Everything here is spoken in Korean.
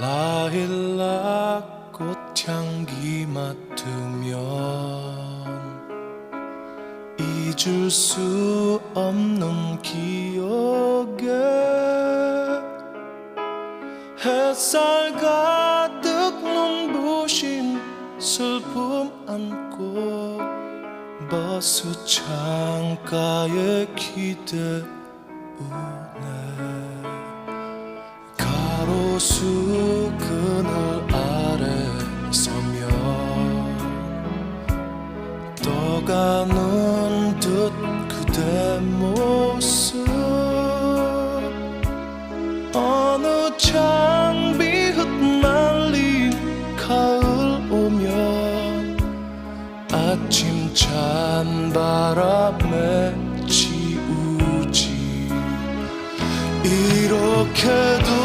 라일락 꽃향기 맡으면 잊을 수 없는 기억에 햇살 가득 눈부신 슬픔 안고 버스 창가에 기대 우네. 가로수 떠가는 듯 그대 모습. 어느 장비 흩날린 가을 오면 아침 찬 바람에 지우지. 이렇게도